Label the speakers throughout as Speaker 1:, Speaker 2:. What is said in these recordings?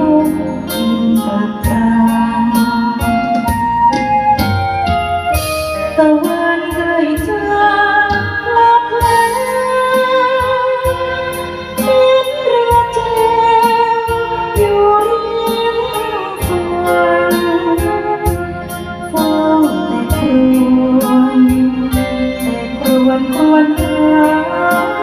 Speaker 1: นกกินปาปลาตะวันเคยเจอลับแลเห็นเรือเจอยู่ริมฝั่งเฝ้าแต่รวนแต่รวนรวนหา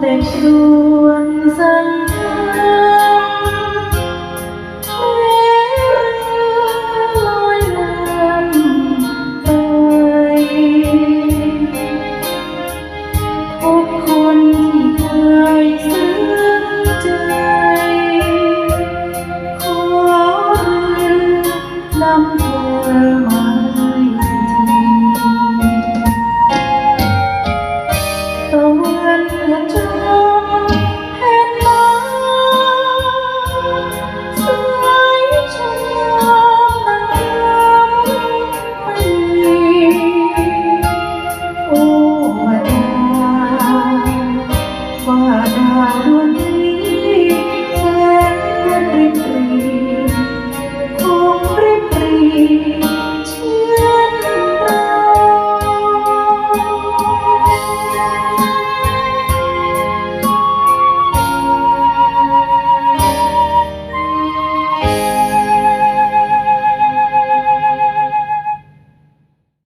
Speaker 1: แต่ชวนสัง